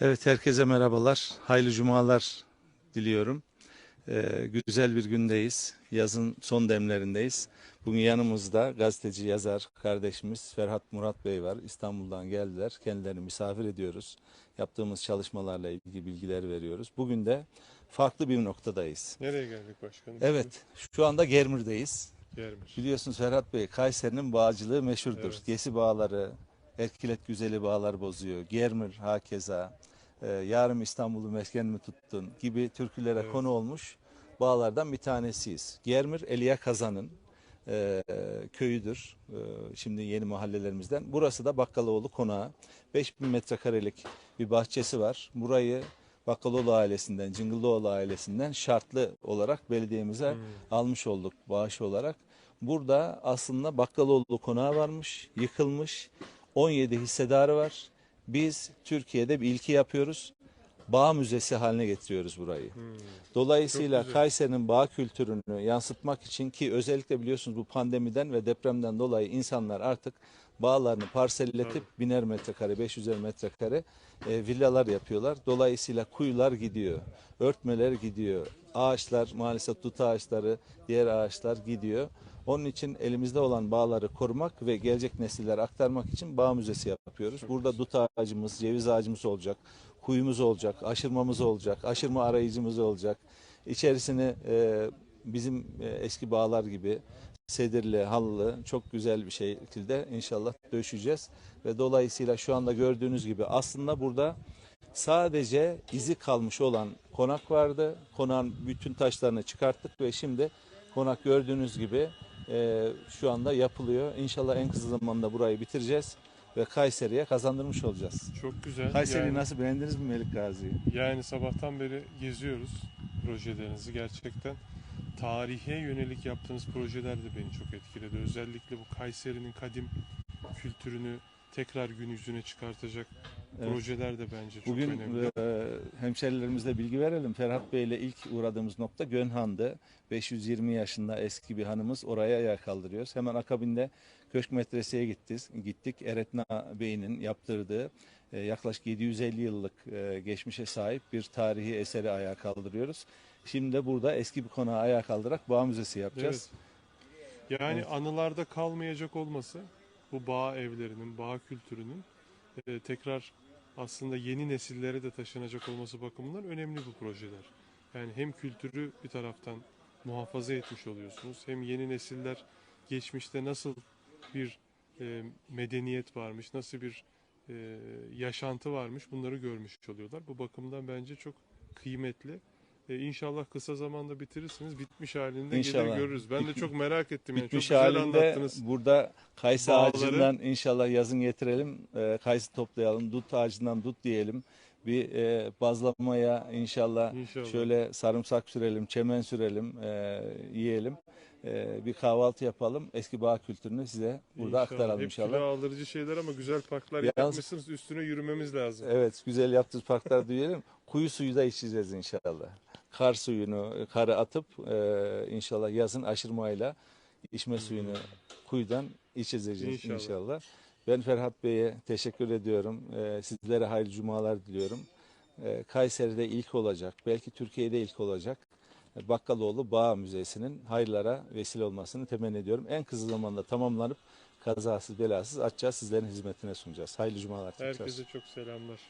Evet herkese merhabalar. Hayırlı cumalar diliyorum. Ee, güzel bir gündeyiz. Yazın son demlerindeyiz. Bugün yanımızda gazeteci yazar kardeşimiz Ferhat Murat Bey var. İstanbul'dan geldiler. Kendilerini misafir ediyoruz. Yaptığımız çalışmalarla ilgili bilgiler veriyoruz. Bugün de farklı bir noktadayız. Nereye geldik başkanım? Evet şu anda Germir'deyiz. Yermiş. Biliyorsunuz Ferhat Bey Kayseri'nin bağcılığı meşhurdur. Evet. Gesi bağları, Erkilet güzeli bağlar bozuyor. Germir hakeza. E, yarım İstanbul'u mesken mi tuttun gibi türkülere Evet. konu olmuş bağlardan bir tanesiyiz. Germir Eliya Kazan'ın e, köyüdür. E, şimdi yeni mahallelerimizden. Burası da Bakkaloğlu konağı. 5000 metrekarelik bir bahçesi var. Burayı Bakkaloğlu ailesinden, Cıngıllıoğlu ailesinden şartlı olarak belediyemize Hmm. almış olduk bağış olarak. Burada aslında Bakkaloğlu konağı varmış, yıkılmış. 17 hissedarı var. Biz Türkiye'de bir ilki yapıyoruz. Bağ müzesi haline getiriyoruz burayı. Hmm. Dolayısıyla. Kayseri'nin bağ kültürünü yansıtmak için ki özellikle biliyorsunuz bu pandemiden ve depremden dolayı insanlar artık bağlarını parselletip Tabii. biner metrekare, 500'er metrekare e, villalar yapıyorlar. Dolayısıyla kuyular gidiyor, örtmeler gidiyor, ağaçlar maalesef dut ağaçları, diğer ağaçlar gidiyor. Onun için elimizde olan bağları korumak ve gelecek nesillere aktarmak için bağ müzesi yapıyoruz. Burada dut ağacımız, ceviz ağacımız olacak, kuyumuz olacak, aşırmamız olacak, aşırma arayıcımız olacak. İçerisine e, bizim e, eski bağlar gibi sedirli, halılı çok güzel bir şekilde inşallah döşeceğiz. Ve dolayısıyla şu anda gördüğünüz gibi aslında burada sadece izi kalmış olan konak vardı. Konağın bütün taşlarını çıkarttık ve şimdi konak gördüğünüz gibi e, şu anda yapılıyor. İnşallah en kısa zamanda burayı bitireceğiz ve Kayseri'ye kazandırmış olacağız. Çok güzel. Kayseri'yi yani, nasıl beğendiniz mi Melik Gazi'yi? yani sabahtan beri geziyoruz projelerinizi. Gerçekten tarihe yönelik yaptığınız projeler de beni çok etkiledi. Özellikle bu Kayseri'nin kadim kültürünü tekrar gün yüzüne çıkartacak Evet. projeler de bence çok Bugün önemli. e, hemşerilerimize bilgi verelim. Ferhat Bey ile ilk uğradığımız nokta Gönhan'dı. 520 yaşında eski bir hanımız oraya ayağa kaldırıyoruz. Hemen akabinde Köşk Medrese'ye gittik. gittik. Eretna Bey'in yaptırdığı e, yaklaşık 750 yıllık e, geçmişe sahip bir tarihi eseri ayağa kaldırıyoruz. Şimdi de burada eski bir konağı ayağa kaldırarak bağ müzesi yapacağız. Evet. Yani Evet. anılarda kalmayacak olması bu bağ evlerinin, bağ kültürünün e, tekrar aslında yeni nesillere de taşınacak olması bakımından önemli bu projeler. Yani hem kültürü bir taraftan muhafaza etmiş oluyorsunuz hem yeni nesiller geçmişte nasıl bir e, medeniyet varmış, nasıl bir e, yaşantı varmış bunları görmüş oluyorlar. Bu bakımdan bence çok kıymetli. E, inşallah kısa zamanda bitirirsiniz. Bitmiş halinde İnşallah. gelir görürüz. Ben de çok merak ettim. Yani. Çok Bitmiş güzel halinde anlattınız. burada kayısı Bağları. ağacından inşallah yazın getirelim. E, kayısı toplayalım. Dut ağacından dut diyelim. Bir e, bazlamaya inşallah, İnşallah. şöyle sarımsak sürelim, çemen sürelim, e, yiyelim. E, bir kahvaltı yapalım. Eski bağ kültürünü size burada İnşallah. aktaralım Hep inşallah. kilo aldırıcı şeyler ama güzel parklar Yalnız- yapmışsınız. Üstüne yürümemiz lazım. Evet, güzel yaptığınız parklar diyelim. Kuyu suyu da içeceğiz inşallah. Kar suyunu, karı atıp e, inşallah yazın aşırmayla içme suyunu kuyudan içeceğiz inşallah. İnşallah. Ben Ferhat Bey'e teşekkür ediyorum. E, sizlere hayırlı cumalar diliyorum. E, Kayseri'de ilk olacak, belki Türkiye'de ilk olacak. E, Bakkaloğlu Bağ Müzesi'nin hayırlara vesile olmasını temenni ediyorum. En kısa zamanda tamamlanıp kazasız belasız açacağız sizlerin hizmetine sunacağız. Hayırlı cumalar. Herkese çok selamlar.